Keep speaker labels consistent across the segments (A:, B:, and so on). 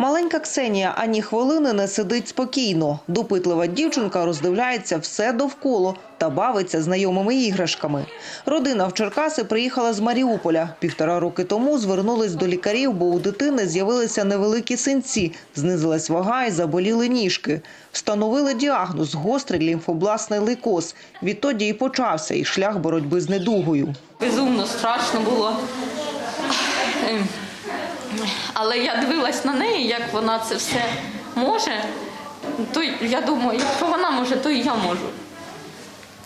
A: Маленька Ксенія ані хвилини не сидить спокійно. Допитлива дівчинка роздивляється все довкола та бавиться знайомими іграшками. Родина в Черкаси приїхала з Маріуполя. Півтора роки тому звернулись до лікарів, бо у дитини з'явилися невеликі синці, знизилась вага і заболіли ніжки. Встановили діагноз – гострий лімфобластний лейкоз. Відтоді і почався і шлях боротьби з недугою.
B: Безумно страшно було. Але я дивилась на неї, як вона це все може. То я думаю, якщо вона може, то і я можу.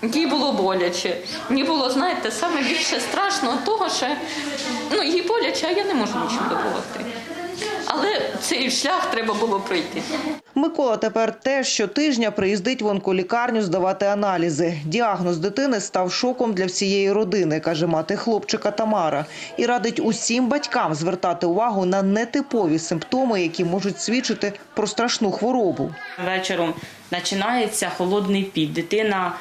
B: Їй було боляче. Мені було, знаєте, саме більше страшно того, що ну, їй боляче, а я не можу нічим допомогти. Але цей шлях треба було пройти.
A: Микола тепер теж щотижня приїздить в онколікарню здавати аналізи. Діагноз дитини став шоком для всієї родини, каже мати хлопчика Тамара. І радить усім батькам звертати увагу на нетипові симптоми, які можуть свідчити про страшну хворобу.
C: Вечором починається холодний піт. Дитина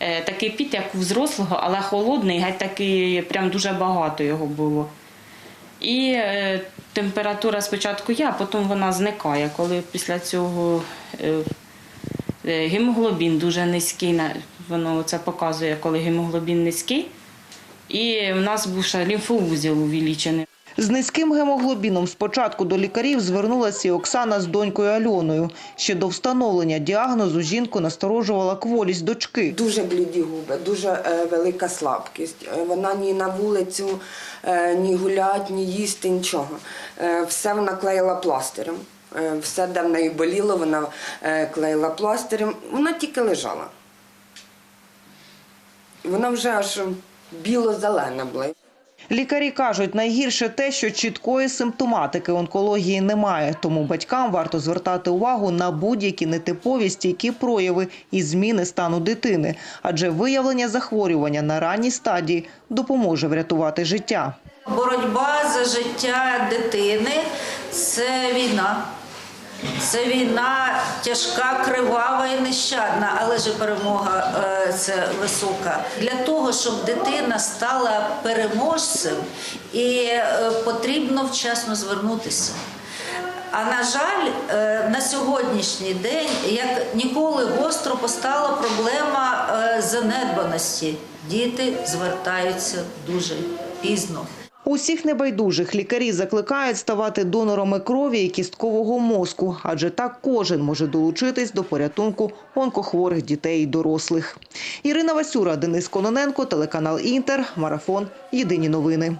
C: е, такий піт, як у взрослого, але холодний, геть такий, прям дуже багато його було. І е, температура спочатку є, а потім вона зникає. Коли після цього е, е, гемоглобін дуже низький, воно це показує, коли гемоглобін низький. І в нас був ще лімфоузіл увеличений.
A: З низьким гемоглобіном спочатку до лікарів звернулася і Оксана з донькою Альоною. Ще до встановлення діагнозу жінку насторожувала кволість дочки.
D: Дуже бліді губи, дуже е, велика слабкість. Е, Вона ні на вулицю, е, ні гулять, ні їсти, нічого. Все вона клеїла пластирем. Все, де в неї боліло, вона клеїла пластирем. Вона тільки лежала. Вона вже аж біло-зелена була.
A: Лікарі кажуть, найгірше те, що чіткої симптоматики онкології немає, тому батькам варто звертати увагу на будь-які нетипові стійкі прояви і зміни стану дитини, адже виявлення захворювання на ранній стадії допоможе врятувати життя.
E: Боротьба за життя дитини це війна. Це війна тяжка, кривава і нещадна, але ж перемога е, це висока. Для того, щоб дитина стала переможцем, і е, потрібно вчасно звернутися. А на жаль, е, на сьогоднішній день, як ніколи гостро постала проблема занедбаності. Діти звертаються дуже пізно.
A: Усіх небайдужих лікарі закликають ставати донорами крові і кісткового мозку, адже так кожен може долучитись до порятунку онкохворих дітей і дорослих. Ірина Васюра, Денис Кононенко, телеканал Інтер, Марафон. Єдині новини.